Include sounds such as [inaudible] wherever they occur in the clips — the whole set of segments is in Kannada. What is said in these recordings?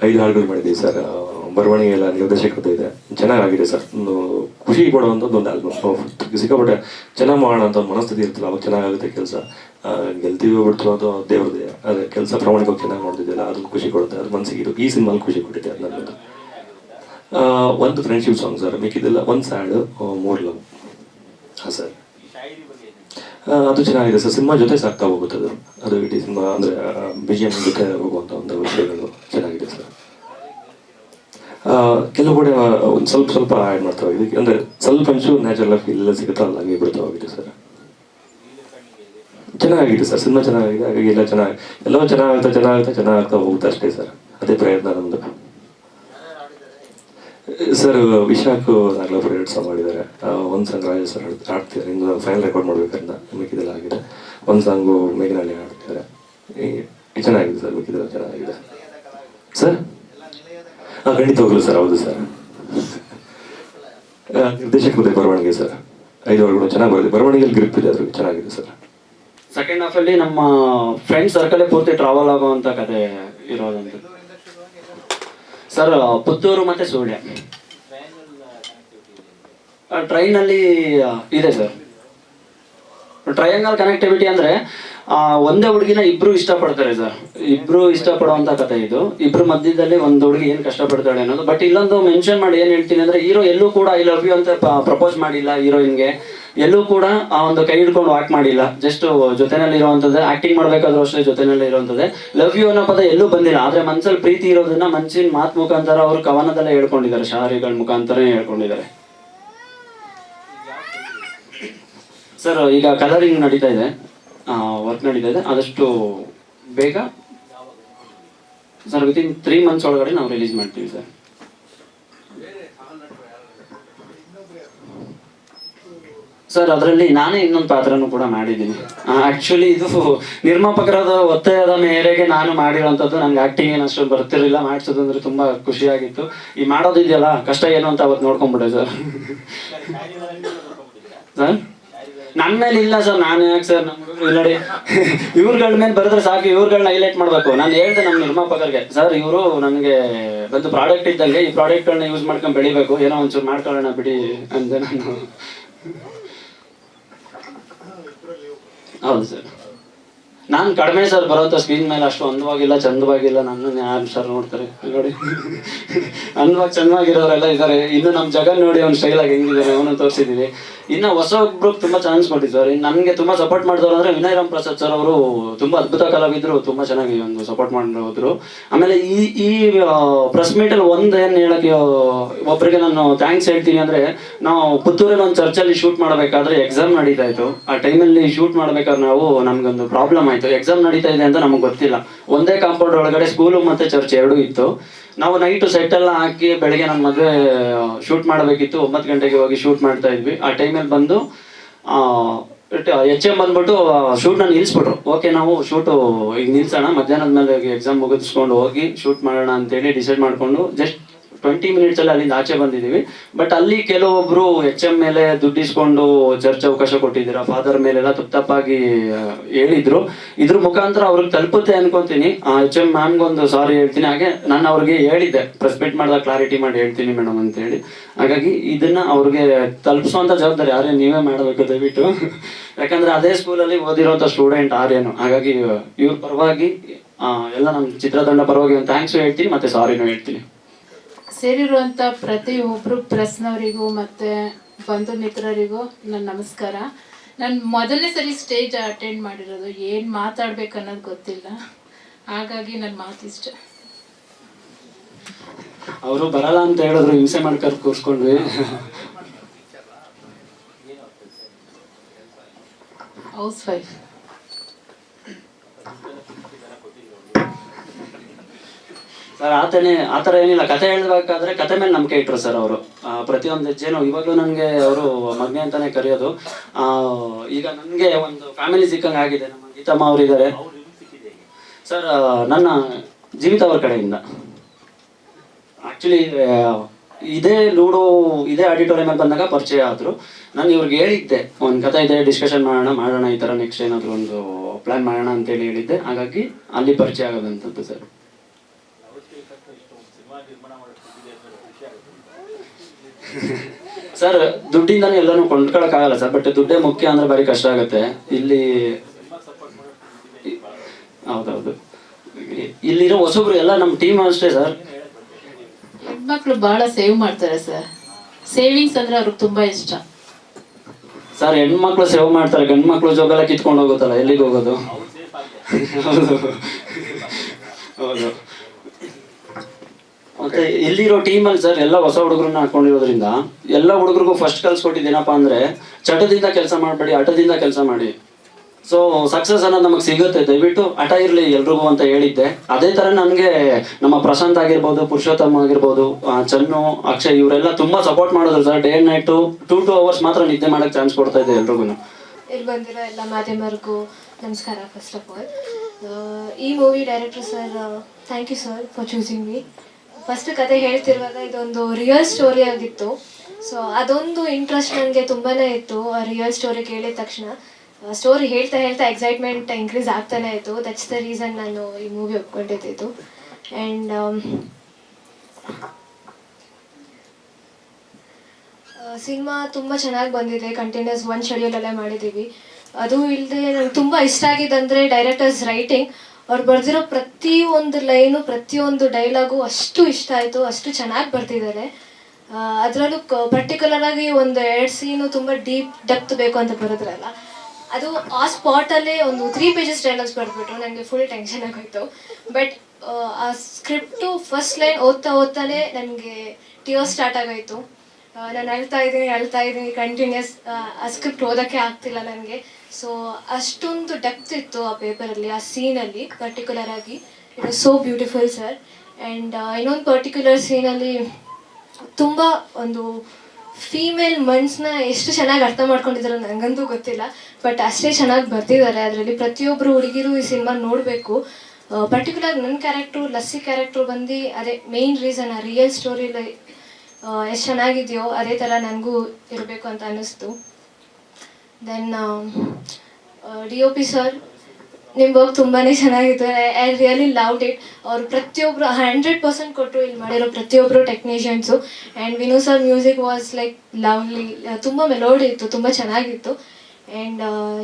ಐದು ಹಾಡುಗಳು ಮಾಡಿದ್ದೀವಿ ಸರ್. ಬರವಣಿಗೆ ಎಲ್ಲ ನಿರ್ದೇಶಕತೆ ಇದೆ. ಚೆನ್ನಾಗಿದೆ ಸರ್. ಒಂದು ಖುಷಿ ಕೊಡುವಂಥದ್ದು ಒಂದು ಆಲ್ಬಮ್ ಸಿಕ್ಕಾಪಟ್ಟೆ ಚೆನ್ನಾಗಿ ಮಾಡೋಣ ಅಂತ ಒಂದು ಮನಸ್ಥಿತಿ ಇರ್ತಲ್ಲ ಅವಾಗ ಚೆನ್ನಾಗಾಗುತ್ತೆ ಕೆಲಸ. ಗೆಲ್ತೀವಿ ಬಿಡ್ತು ಅದು ದೇವ್ರದೇ ಅದೇ ಕೆಲಸ ಪ್ರಾಮಾಣಿಕವಾಗಿ ಚೆನ್ನಾಗಿ ಮಾಡ್ತಿದ್ದಿಲ್ಲ ಅದು ಖುಷಿ ಕೊಡುತ್ತೆ ಅದು ಮನಸ್ಸಿಗೆ ಇದು ಈ ಸಿನಿಮಾಲಿ ಖುಷಿ ಕೊಟ್ಟಿದೆ ಆ, ಒಂದು ಫ್ರೆಂಡ್ಶಿಪ್ ಸಾಂಗ್ ಸರ್. ಮಿಕ್ಕಿದೆಲ್ಲ ಒಂದು ಸ್ಯಾಡ್ ಮೂರು ಲವ್ ಹಾಂ ಸರ್. ಅದು ಚೆನ್ನಾಗಿದೆ ಸರ್. ಸಿನಿಮಾ ಜೊತೆ ಸಾಕ್ತಾ ಹೋಗುತ್ತೆ ಅದು. ಅದು ಇಡೀ ಸಿನಿಮಾ ಅಂದರೆ ಬಿ ಜೊತೆ ಹೋಗುವಂಥ ಒಂದು ಆ, ಕೆಲವು ಕಡೆ ಒಂದು ಸ್ವಲ್ಪ ಸ್ವಲ್ಪ ಆ್ಯಡ್ ಮಾಡ್ತಾ ಹೋಗಿದೆ ಅಂದರೆ ಸ್ವಲ್ಪ ಅಂಶು ನ್ಯಾಚುರಲ್ ಎಲ್ಲ ಸಿಗುತ್ತಾ ಅಲ್ಲ ಹಂಗೆ ಬಿಡ್ತಾ ಹೋಗಿದೆ ಸರ್. ಚೆನ್ನಾಗಿದೆ ಸರ್, ಸಿನಿಮಾ ಚೆನ್ನಾಗಿದೆ, ಹಾಗಾಗಿ ಎಲ್ಲ ಚೆನ್ನಾಗಿ ಎಲ್ಲವೂ ಚೆನ್ನಾಗುತ್ತೆ ಚೆನ್ನಾಗುತ್ತೆ ಚೆನ್ನಾಗ್ತಾ ಹೋಗುತ್ತೆ ಅಷ್ಟೇ ಸರ್. ಅದೇ ಪ್ರಯತ್ನ ನಮ್ಮದು ಸರ್, ವಿಶಾಖ್ ನಾಗಲಾ ಎರಡು ಸಾಂಗ್ ಮಾಡಿದ್ದಾರೆ. ಒಂದು ಸಾಂಗ್ ರಾಜ ಸರ್ ಆಡ್ತಿದ್ದಾರೆ ಇನ್ನು ಫೈನಲ್ ರೆಕಾರ್ಡ್ ಮಾಡಬೇಕಂತ ಮಿಕ್ಕಿದೆಲ್ಲ ಆಗಿದೆ. ಒಂದು ಸಾಂಗು ಮೇಘನಹಳ್ಳಿ ಆಡ್ತಿದ್ದಾರೆ ಚೆನ್ನಾಗಿದೆ ಸರ್, ಮಿಕ್ಕಿದೆಲ್ಲ ಚೆನ್ನಾಗಿದೆ. ಸರ್? ಹಾಂ ಹೋಗಲು ಸರ್, ಹೌದು ಸರ್. ನಿರ್ದೇಶಕರ ಬರವಣಿಗೆ ಸರ್. ಐದು ವರ್ಗಗಳು ಚೆನ್ನಾಗಿ ಬರುತ್ತೆ ಬರವಣಿಗೆಯಲ್ಲಿ ಗ್ರಿಪ್ ಇದೆ ಅದ್ರಿಗೆ ಚೆನ್ನಾಗಿದೆ ಸರ್. ಸೆಕೆಂಡ್ ಹಾಫ್ ಅಲ್ಲಿ ನಮ್ಮ ಫ್ರೆಂಡ್ ಸರ್ಕಲ್ ಪೂರ್ತಿ ಟ್ರಾವೆಲ್ ಆಗುವಂತ ಕತೆ ಇರೋದಂತ. ಸರ್ ಪುತ್ತೂರು ಮತ್ತೆ ಸುಳ್ಯ. ಟ್ರೈನಲ್ಲಿ ಇದೆ ಸರ್. ಟ್ರಯಾಂಗಲ್ ಕನೆಕ್ಟಿವಿಟಿ ಅಂದ್ರೆ ಒಂದೇ ಹುಡುಗಿನ ಇಬ್ರು ಇಷ್ಟಪಡ್ತಾರೆ ಸರ್. ಇಬ್ರು ಇಷ್ಟಪಡುವಂತ ಕಥೆ ಇದು. ಇಬ್ರು ಮಧ್ಯದಲ್ಲಿ ಒಂದು ಹುಡುಗಿ ಏನ್ ಕಷ್ಟಪಡ್ತಾಳೆ ಅನ್ನೋದು. ಬಟ್ ಇಲ್ಲೊಂದು ಮೆನ್ಷನ್ ಮಾಡಿ ಏನ್ ಹೇಳ್ತೀನಿ ಅಂದ್ರೆ, ಹೀರೋ ಎಲ್ಲೂ ಕೂಡ ಐ ಲವ್ ಯು ಅಂತ ಪ್ರಪೋಸ್ ಮಾಡಿಲ್ಲ ಹೀರೋಯಿನ್ಗೆ. ಎಲ್ಲೂ ಕೂಡ ಆ ಒಂದು ಕೈ ಹಿಡ್ಕೊಂಡು ವಾಕ್ ಮಾಡಿಲ್ಲ. ಜಸ್ಟ್ ಜೊತೆನಲ್ಲಿ ಇರುವಂತದ್ದೇ ಆಕ್ಟಿಂಗ್ ಮಾಡ್ಬೇಕಾದ್ರೂ ಅಷ್ಟೇ ಜೊತೆನಲ್ಲಿ ಇರುವಂತದ್ದೇ ಲವ್ ಯು ಅನ್ನೋ ಪದ ಎಲ್ಲೂ ಬಂದಿಲ್ಲ. ಆದ್ರೆ ಮನ್ಸಲ್ಲಿ ಪ್ರೀತಿ ಇರೋದನ್ನ ಮನ್ಸಿನ ಮಾತ್ ಮುಖಾಂತರ ಅವರು ಕವನದಲ್ಲೇ ಹೇಳ್ಕೊಂಡಿದ್ದಾರೆ. ಶಾರಿಗಳ ಮುಖಾಂತರ ಹೇಳ್ಕೊಂಡಿದ್ದಾರೆ. ಸರ್, ಈಗ ಕಲರಿಂಗ್ ನಡೀತಾ ಇದೆ. ವರ್ಕ್ ನಡೀತಾ ಇದೆ ಆದಷ್ಟು ಬೇಗ ಸರ್ ವಿತಿನ್ ತ್ರೀ ಮಂತ್ಸ್ ಒಳಗಡೆ ನಾವು ರಿಲೀಸ್ ಮಾಡ್ತೀವಿ ಸರ್. ಸರ್, ಅದರಲ್ಲಿ ನಾನೇ ಇನ್ನೊಂದು ಪಾತ್ರನೂ ಕೂಡ ಮಾಡಿದ್ದೀನಿ. ಆ್ಯಕ್ಚುಲಿ ಇದು ನಿರ್ಮಾಪಕರಾದ ಒತ್ತಾಯದ ಮೇರೆಗೆ ನಾನು ಮಾಡಿರೋಂಥದ್ದು ನಂಗೆ ಆ್ಯಕ್ಟಿಂಗ್ ಏನು ಅಷ್ಟು ಬರ್ತಿರಲಿಲ್ಲ. ಮಾಡಿಸೋದು ತುಂಬ ಖುಷಿಯಾಗಿತ್ತು. ಈ ಮಾಡೋದಿದೆಯಲ್ಲ, ಕಷ್ಟ ಏನು ಅಂತ ಅವತ್ತು ನೋಡ್ಕೊಂಡ್ಬಿಟ್ಟೆ ಸರ್. ಸರ್? ನನ್ನ ಮೇಲೆ ಇಲ್ಲ ಸರ್, ನಾನು ಯಾಕೆ ಸರ್ ನಮ್ಮ ನೋಡಿ ಇವ್ರಗಳ ಮೇಲೆ ಬರೆದ್ರೆ ಸಾಕು ಇವ್ರಗಳನ್ನ ಹೈಲೈಟ್ ಮಾಡಬೇಕು. ನಾನು ಹೇಳ್ದೆ ನಮ್ಮ ನಿರ್ಮಾಪಕರಿಗೆ, ಸರ್, ಇವರು ನನಗೆ ಬಂದು ಪ್ರಾಡಕ್ಟ್ ಇದ್ದಂಗೆ ಈ ಪ್ರಾಡಕ್ಟ್ಗಳನ್ನ ಯೂಸ್ ಮಾಡ್ಕೊಂಡು ಬೆಳಿಬೇಕು, ಏನೋ ಒಂಚೂರು ಮಾಡ್ಕೊಳ್ಳೋಣ ಬಿಡಿ ಅಂದೆ ನಾನು. ಹೌದು ಸರ್. ನಾನು ಕಡಿಮೆ ಸರ್ ಬರೋಂಥ ಸ್ಕ್ರೀನ್ ಮೇಲೆ ಅಷ್ಟು ಅಂದವಾಗಿಲ್ಲ ಚಂದವಾಗಿಲ್ಲ ನನ್ನನ್ನು ಯಾರು ಸರ್ ನೋಡ್ತಾರೆ. ನೋಡಿ. ಅಂದವಾಗಿ ಚೆನ್ನಾಗಿರೋರೆಲ್ಲ ಇದ್ದಾರೆ. ಇನ್ನು ನಮ್ಮ ಜಗನ್ ನೋಡಿ ಅವ್ನ ಸ್ಟೈಲ್ ಆಗಿ ಹೆಂಗಿದ್ದಾರೆ ಅವನು ತೋರಿಸಿದೀವಿ ಇನ್ನು ಹೊಸ ಒಬ್ರು ತುಂಬಾ ಚಾನ್ಸ್ ಕೊಟ್ಟಿದ್ದಾರೆ ನನಗೆ ತುಂಬಾ ಸಪೋರ್ಟ್ ಮಾಡಿದವರು ಅಂದ್ರೆ ವಿನಯ್ ರಾಮ್ ಪ್ರಸಾದ್ ಸರ್ ಅವರು ತುಂಬಾ ಅದ್ಭುತ ಕಲಾವಿದ್ರು ತುಂಬಾ ಚೆನ್ನಾಗಿ ಒಂದು ಸಪೋರ್ಟ್ ಮಾಡಿದ್ರು. ಆಮೇಲೆ ಈ ಈ ಪ್ರೆಸ್ ಮೀಟ್ ಅಲ್ಲಿ ಒಂದ್ ಏನ್ ಹೇಳಕ್ಕೆ ಆ, ಒಬ್ರಿಗೆ ನಾನು ಥ್ಯಾಂಕ್ಸ್ ಹೇಳ್ತೀನಿ ಅಂದ್ರೆ ನಾವು ಪುತ್ತೂರಲ್ಲಿ ಒಂದು ಚರ್ಚಲ್ಲಿ ಶೂಟ್ ಮಾಡಬೇಕಾದ್ರೆ ಎಕ್ಸಾಮ್ ನಡೀತಾ ಇತ್ತು. ಆ ಟೈಮಲ್ಲಿ ಶೂಟ್ ಮಾಡ್ಬೇಕಾದ್ರೆ ನಾವು ನಮ್ಗೊಂದು ಪ್ರಾಬ್ಲಮ್ ಆಯ್ತು. ಎಕ್ಸಾಮ್ ನಡೀತಾ ಇದೆ ಅಂತ ನಮಗೆ ಗೊತ್ತಿಲ್ಲ. ಒಂದೇ ಕಾಂಪೌಂಡ್ ಒಳಗಡೆ ಸ್ಕೂಲು ಮತ್ತೆ ಚರ್ಚ್ ಎರಡೂ ಇತ್ತು. ನಾವು ನೈಟ್ ಎಲ್ಲ ಹಾಕಿ ಬೆಳಗ್ಗೆ ನಮ್ಮ ಮದುವೆ ಶೂಟ್ ಮಾಡಬೇಕಿತ್ತು. ಒಂಬತ್ತು ಗಂಟೆಗೆ ಹೋಗಿ ಶೂಟ್ ಮಾಡ್ತಾ ಇದ್ವಿ. ಆ ಟೈಮಲ್ಲಿ ಬಂದು ಎಚ್ ಎಂ ಬಂದ್ಬಿಟ್ಟು ಶೂಟ್ನ ನಿಲ್ಲಿಸ್ಬಿಟ್ರು ಓಕೆ ನಾವು ಶೂಟು ಈಗ ನಿಲ್ಸೋಣ. ಮಧ್ಯಾಹ್ನದ ಮೇಲೆ ಎಕ್ಸಾಮ್ ಮುಗಿಸ್ಕೊಂಡು ಹೋಗಿ ಶೂಟ್ ಮಾಡೋಣ ಅಂತೇಳಿ ಡಿಸೈಡ್ ಮಾಡಿಕೊಂಡು ಜಸ್ಟ್ ಟ್ವೆಂಟಿ ಮಿನಿಟ್ಸ್ ಅಲ್ಲಿ ಅಲ್ಲಿಂದ ಆಚೆ ಬಂದಿದ್ದೀವಿ. ಬಟ್ ಅಲ್ಲಿ ಕೆಲವೊಬ್ರು ಎಚ್ ಎಂ ಮೇಲೆ ದುಡ್ಡಿಸ್ಕೊಂಡು ಚರ್ಚ್ ಅವಕಾಶ ಕೊಟ್ಟಿದ್ದೀರಾ ಫಾದರ್ ಮೇಲೆಲ್ಲ ತಪ್ಪು ತಪ್ಪಾಗಿ ಹೇಳಿದ್ರು. ಇದ್ರ ಮುಖಾಂತರ ಅವ್ರಿಗೆ ತಲುಪುತ್ತೆ ಅನ್ಕೊಂತೀನಿ. ಎಚ್ ಎಂ ಮ್ಯಾಮ್ಗೊಂದು ಸಾರಿ ಹೇಳ್ತೀನಿ. ಹಾಗೆ ನಾನು ಅವ್ರಿಗೆ ಹೇಳಿದ್ದೆ. ಪ್ರೆಸ್ ಮೀಟ್ ಮಾಡಿದಾಗ ಕ್ಲಾರಿಟಿ ಮಾಡಿ ಹೇಳ್ತೀನಿ ಮೇಡಮ್ ಅಂತ ಹೇಳಿ. ಹಾಗಾಗಿ ಇದನ್ನ ಅವ್ರಿಗೆ ತಲುಪಿಸುವಂತ ಜವಾಬ್ದಾರಿ ಯಾರೇ ನೀವೇ ಮಾಡಬೇಕು ದಯವಿಟ್ಟು. [laughs] ಯಾಕಂದ್ರೆ ಅದೇ ಸ್ಕೂಲಲ್ಲಿ ಓದಿರೋಂಥ ಸ್ಟೂಡೆಂಟ್ ಆರ್ಯನು. ಹಾಗಾಗಿ ಇವ್ರ ಪರವಾಗಿ ಎಲ್ಲ ನಮ್ಮ ಚಿತ್ರತಂಡ ಪರವಾಗಿ ಒಂದು ಥ್ಯಾಂಕ್ಸು ಹೇಳ್ತೀನಿ. ಮತ್ತೆ ಸಾರಿನೂ ಹೇಳ್ತೀನಿ. ಸೇರಿರುವಂಥ ಪ್ರತಿಯೊಬ್ಬರು ಪ್ರಸ್ನವರಿಗೂ ಮತ್ತೆ ಬಂಧು ಮಿತ್ರರಿಗೂ ನನ್ನ ನಮಸ್ಕಾರ. ನಾನು ಮೊದಲನೇ ಸರಿ ಸ್ಟೇಜ್ ಅಟೆಂಡ್ ಮಾಡಿರೋದು ಏನು ಮಾತಾಡ್ಬೇಕು ಅನ್ನೋದು ಗೊತ್ತಿಲ್ಲ. ಹಾಗಾಗಿ ನನ್ನ ಮಾತಿಷ್ಟ ಅವರು ಬರಲ್ಲ ಅಂತ ಹೇಳಿದ್ರು ಹಿಂಸೆ ಮಾಡ್ಕೊಂಡು ಕೂರ್ಸ್ಕೊಂಡ್ರಿ ಹೌಸ್ ವೈಫ್ ಸರ್ ಆತನೇ ಆ ಥರ ಏನಿಲ್ಲ. ಕತೆ ಹೇಳಬೇಕಾದ್ರೆ ಕತೆ ಮೇಲೆ ನಂಬಿಕೆ ಇಟ್ಟರು ಸರ್ ಅವರು. ಪ್ರತಿಯೊಂದು ಹೆಜ್ಜೆನೂ ಇವಾಗಲೂ ನನಗೆ ಅವರು ಮಗ್ನೆ ಅಂತಾನೆ ಕರೆಯೋದು. ಈಗ ನನಗೆ ಒಂದು ಫ್ಯಾಮಿಲಿ ಸಿಕ್ಕಂಗೆ ಆಗಿದೆ. ನಮ್ಮ ಗೀತಮ್ಮ ಅವರಿದ್ದಾರೆ. ಸರ್ ನನ್ನ ಜೀವಿತ ಅವ್ರ ಕಡೆಯಿಂದ. ಆ್ಯಕ್ಚುಲಿ ಇದೇ ಲೂಡೋ, ಇದೇ ಆಡಿಟೋರಿಯಂ ಬಂದಾಗ ಪರಿಚಯ ಆದರು. ನಾನು ಇವ್ರಿಗೆ ಹೇಳಿದ್ದೆ, ಒಂದು ಕತೆ ಇದೆ ಡಿಸ್ಕಷನ್ ಮಾಡೋಣ ಮಾಡೋಣ, ಈ ಥರ ನೆಕ್ಸ್ಟ್ ಏನಾದರೂ ಒಂದು ಪ್ಲ್ಯಾನ್ ಮಾಡೋಣ ಅಂತೇಳಿ ಹೇಳಿದ್ದೆ. ಹಾಗಾಗಿ ಅಲ್ಲಿ ಪರಿಚಯ ಆಗೋದಂತದ್ದು ಸರ್. ಸರ್ ದುಡ್ಡಿಂದಾನೇ ಎಲ್ಲಾನು ಕೊಂಡ್ಕೊಳಕ್ಕಾಗಲ್ಲ ಸರ್ ಬಟ್ ದುಡ್ಡೇ ಮುಖ್ಯ ಅಂದ್ರೆ ಬಾರಿ ಕಷ್ಟ ಆಗುತ್ತೆ. ಇಲ್ಲಿ ಹೌದೌದು. ಇಲ್ಲಿರೋ ಹೊಸಬ್ರು ಎಲ್ಲ ನಮ್ಮ ಟೀಮ್ ಅಷ್ಟೇ ಸರ್. ಹೆಣ್ಮಕ್ಳು ಬಹಳ ಸೇವ್ ಮಾಡ್ತಾರೆ ಸರ್. ಸೇವಿಂಗ್ಸ್ ಅಂದ್ರೆ ಅವ್ರಿಗೆ ತುಂಬಾ ಇಷ್ಟ. ಸರ್ ಹೆಣ್ಮಕ್ಳು ಸೇವ್ ಮಾಡ್ತಾರೆ. ಗಂಡು ಮಕ್ಳು ಕಿತ್ಕೊಂಡು ಹೋಗುತ್ತಲ್ಲ ಎಲ್ಲಿಗೆ ಹೋಗೋದು? ಹೌದು. ಹೌದು. ಮತ್ತೆ ಇಲ್ಲಿರೋ ಟೀಮಲ್ಲಿ ಸರ್ ಎಲ್ಲ ಹೊಸ ಹುಡುಗರನ್ನ ಹಾಕೊಂಡಿರೋದ್ರಿಂದ ಎಲ್ಲ ಹುಡುಗರಿಗೂ ಫಸ್ಟ್ ಕಲ್ಸ್ಕೊಟ್ಟಿದ್ದೇನಪ್ಪ ಅಂದ್ರೆ ಚಟದಿಂದ ಕೆಲಸ ಮಾಡಬೇಡಿ ಹಠದಿಂದ ಕೆಲಸ ಮಾಡಿ. ಸೊ ಸಕ್ಸಸ್ ಅನ್ನೋದು ನಮಗೆ ಸಿಗುತ್ತೆ. ದಯವಿಟ್ಟು ಹಠ ಇರಲಿ ಎಲ್ರಿಗೂ ಅಂತ ಹೇಳಿದ್ದೆ. ಅದೇ ತರ ನನಗೆ ನಮ್ಮ ಪ್ರಶಾಂತ್ ಆಗಿರ್ಬೋದು ಪುರುಷೋತ್ತಮ್ ಆಗಿರ್ಬೋದು ಚನ್ನು ಅಕ್ಷಯ್ ಇವರೆಲ್ಲ ತುಂಬಾ ಸಪೋರ್ಟ್ ಮಾಡಿದ್ರು sir day and night two two hours ಮಾತ್ರ ನಿದ್ದೆ ಮಾಡಕ್ ಚಾನ್ಸ್ ಕೊಡ್ತಾ ಇದೆ ಎಲ್ರಿಗೂ. ಇಲ್ಲಿ ಬಂದಿರೋ ಎಲ್ಲ ಮಾಧ್ಯಮರಿಗೂ ನಮಸ್ಕಾರ ಫಸ್ಟ್ ಆಫ್ ಆಲ್ ಈ movie director sir thank you sir for choosing me first ಕತೆ ಹೇಳ್ತಿರುವಾಗ ಇದೊಂದು ರಿಯಲ್ ಸ್ಟೋರಿ ಆಗಿತ್ತು. ಸೊ ಅದೊಂದು ಇಂಟ್ರೆಸ್ಟ್ ನನಗೆ ತುಂಬಾನೇ ಇತ್ತು. ಆ ರಿಯಲ್ ಸ್ಟೋರಿ ಕೇಳಿದ ತಕ್ಷಣ ಸ್ಟೋರಿ ಹೇಳ್ತಾ ಹೇಳ್ತಾ ಎಕ್ಸೈಟ್ಮೆಂಟ್ ಇನ್ಕ್ರೀಸ್ ಆಗ್ತಾನೆ ಇತ್ತು. ದಟ್ಸ್ ದ ರೀಸನ್ ನಾನು ಈ ಮೂವಿ ಒಪ್ಕೊಂಡಿದ್ದು. ಆ್ಯಂಡ್ ಸಿನಿಮಾ ತುಂಬ ಚೆನ್ನಾಗಿ ಬಂದಿದೆ. ಕಂಟಿನ್ಯೂಸ್ ಒನ್ ಶೆಡ್ಯೂಲಲ್ಲೇ ಮಾಡಿದ್ದೀವಿ. ಅದು ಇಲ್ಲದೆ ನನಗೆ ತುಂಬ ಇಷ್ಟ ಆಗಿದ್ದಂದರೆ ಡೈರೆಕ್ಟರ್ಸ್ ರೈಟಿಂಗ್ ಅವ್ರು ಬರೆದಿರೋ ಪ್ರತಿಯೊಂದು ಲೈನು ಪ್ರತಿಯೊಂದು ಡೈಲಾಗು ಅಷ್ಟು ಇಷ್ಟ ಆಯಿತು, ಅಷ್ಟು ಚೆನ್ನಾಗಿ ಬರ್ತಿದ್ದಾರೆ ಅದರಲ್ಲೂ ಪರ್ಟಿಕ್ಯುಲರ್ ಆಗಿ ಒಂದು ಎರಡು ಸೀನು ತುಂಬ ಡೀಪ್ ಡೆಪ್ತ್ ಬೇಕು ಅಂತ ಬರೋದ್ರಲ್ಲ, ಅದು ಆ ಸ್ಪಾಟಲ್ಲೇ ಒಂದು ತ್ರೀ ಪೇಜಸ್ ಡೈಲಾಗ್ಸ್ ಬರೆದ್ಬಿಟ್ರು ನನಗೆ ಫುಲ್ ಟೆನ್ಷನ್ ಆಗೋಯ್ತು. ಬಟ್ ಆ ಸ್ಕ್ರಿಪ್ಟು ಫಸ್ಟ್ ಲೈನ್ ಓದ್ತಾ ಓದ್ತಾನೆ ನನಗೆ ಟಿಯೋ ಸ್ಟಾರ್ಟ್ ಆಗೋಯ್ತು. ನಾನು ಅಳ್ತಾ ಇದ್ದೀನಿ ಅಳ್ತಾ ಇದ್ದೀನಿ ಕಂಟಿನ್ಯೂಸ್ ಆ ಸ್ಕ್ರಿಪ್ಟ್ ಓದೋಕ್ಕೆ ಆಗ್ತಿಲ್ಲ ನನಗೆ ಸೊ ಅಷ್ಟೊಂದು ಡೆಪ್ತ್ ಇತ್ತು ಆ ಪೇಪರಲ್ಲಿ ಆ ಸೀನಲ್ಲಿ ಪರ್ಟಿಕ್ಯುಲರ್ ಆಗಿ. It was so beautiful sir and ಇನ್ನೊಂದು ಪರ್ಟಿಕ್ಯುಲರ್ ಸೀನಲ್ಲಿ ತುಂಬ ಒಂದು ಫೀಮೇಲ್ ಮನ್ಸ್ನ ಎಷ್ಟು ಚೆನ್ನಾಗಿ ಅರ್ಥ ಮಾಡ್ಕೊಂಡಿದ್ರು ನನಗಂತೂ ಗೊತ್ತಿಲ್ಲ. ಬಟ್ ಅಷ್ಟೇ ಚೆನ್ನಾಗಿ ಬರ್ತಿದ್ದಾರೆ. ಅದರಲ್ಲಿ ಪ್ರತಿಯೊಬ್ಬರು ಹುಡುಗಿರು ಈ ಸಿನಿಮಾ ನೋಡಬೇಕು. ಪರ್ಟಿಕ್ಯುಲರ್ ನನ್ನ ಕ್ಯಾರೆಕ್ಟ್ರು ಲಸ್ಸಿ ಕ್ಯಾರೆಕ್ಟ್ರು ಬಂದು ಅದೇ ಮೇಯ್ನ್ ರೀಸನ್ ಆ ರಿಯಲ್ ಸ್ಟೋರಿ ಲೈ ಎಷ್ಟು ಚೆನ್ನಾಗಿದೆಯೋ ಅದೇ ಥರ ನನಗೂ ಇರಬೇಕು ಅಂತ ಅನ್ನಿಸ್ತು. Then D O P sir ನಿಮ್ಮ ವರ್ಕ್ ತುಂಬಾ ಚೆನ್ನಾಗಿತ್ತು. ಐ ರಿಯಲಿ ಲವ್ಡ್ ಇಟ್ ಅವ್ರು ಪ್ರತಿಯೊಬ್ಬರು ಹಂಡ್ರೆಡ್ ಪರ್ಸೆಂಟ್ ಕೊಟ್ಟರು ಇಲ್ಲಿ ಮಾಡಿರೋ ಪ್ರತಿಯೊಬ್ಬರು technicians and Vinu sir music was like lovely ತುಂಬ ಮೆಲೋಡಿ ಇತ್ತು, ತುಂಬ ಚೆನ್ನಾಗಿತ್ತು. ಆ್ಯಂಡ್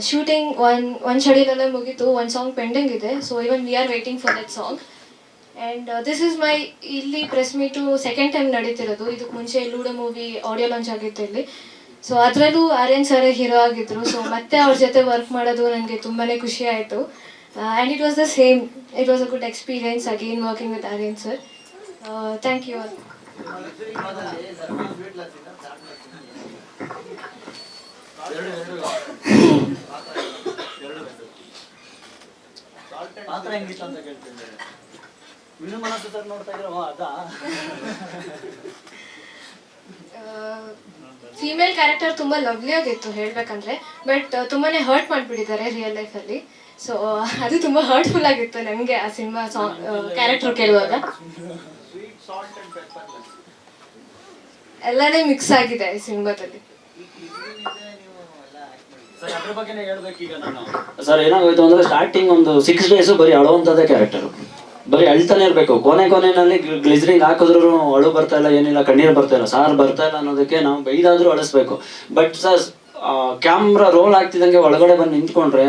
ಶೂಟಿಂಗ್ ಒನ್ ಒನ್ ಶೆಡ್ಯೂಲಲ್ಲೇ ಮುಗೀತು. ಒಂದು ಸಾಂಗ್ ಪೆಂಡಿಂಗ್ ಇದೆ. So even we are waiting for that song and this is my ಇಲ್ಲಿ ಪ್ರೆಸ್ ಮೀಟು ಸೆಕೆಂಡ್ ಟೈಮ್ ನಡೀತಿರೋದು. ಇದಕ್ಕೆ ಮುಂಚೆ ಲೂಡೋ ಮೂವಿ ಆಡಿಯೋ ಲಾಂಚ್ ಆಗಿತ್ತು ಇಲ್ಲಿ. ಸೊ ಅದರಲ್ಲೂ ಆರ್ಯನ್ ಸರ್ ಹೀರೋ ಆಗಿದ್ರು. ಸೊ ಮತ್ತೆ ಅವ್ರ ಜೊತೆ ವರ್ಕ್ ಮಾಡೋದು ನನಗೆ ತುಂಬಾ ಖುಷಿ ಆಯಿತು. And it was the same it was a good experience again working with Aryan sir thank you all ಪಾತ್ರ ಹೆಂಗಿತ್ತು ಅಂತ ಕೇಳ್ತಿದ್ದೆ. ವಿನು ಮನಸ್ಸು ಸರ್ ನೋಡ್ತಾ ಇದ್ರೆ ಓ ಅದಾ? ಫೀಮೇಲ್ ಕ್ಯಾರೆಕ್ಟರ್ ತುಂಬ ಲವ್ಲಿ ಆಗಿತ್ತು ಹೇಳ್ಬೇಕಂದ್ರೆ ಬಟ್ ತುಂಬಾನೇ ಹರ್ಟ್ ಮಾಡಿಬಿಟ್ಟಿದ್ದಾರೆ ರಿಯಲ್ ಲೈಫಲ್ಲಿ ಸೊ ಅದು ತುಂಬಾ ಹರ್ಟ್ಫುಲ್ ಆಗಿತ್ತು ನಮ್ಗೆ ಆ ಸಿನಿಮಾ ಸಾಂಗ್ ಕ್ಯಾರೆಕ್ಟರ್ ಕೇಳುವಾಗ. ಎಲ್ಲನೇ ಮಿಕ್ಸ್ ಆಗಿದೆ ಈ ಸಿನಿಮಾದಲ್ಲಿ. ಸರ್ ಅದ್ರ ಬಗ್ಗೆನೇ ಹೇಳ್ಬೇಕು ಈಗ ನಾನು. ಸರ್ ಏನಾಗೋಯ್ತು ಅಂದ್ರೆ ಸ್ಟಾರ್ಟಿಂಗ್ ಒಂದು ಸಿಕ್ಸ್ ಡೇಸ್ ಬರೀ ಅಳುವಂತದ್ದೇ ಕ್ಯಾರೆಕ್ಟರ್ ಬರೀ ಅಳ್ತಾನೆ ಇರ್ಬೇಕು. ಕೊನೆ ಕೊನೆಯಲ್ಲಿ ಗ್ಲಿಜರಿಂಗ್ ಹಾಕಿದ್ರು ಅಳು ಬರ್ತಾ ಇಲ್ಲ, ಏನಿಲ್ಲ, ಕಣ್ಣೀರು ಬರ್ತಾ ಇಲ್ಲ. ಸಾರ್ ಬರ್ತಾ ಇಲ್ಲ ಅನ್ನೋದಕ್ಕೆ ನಾವು ಬೈದಾದ್ರೂ ಅಳಿಸ್ಬೇಕು. ಬಟ್ ಸರ್ ಕ್ಯಾಮ್ರಾ ರೋಲ್ ಆಗ್ತಿದಂಗೆ ಒಳಗಡೆ ಬಂದು ನಿಂತ್ಕೊಂಡ್ರೆ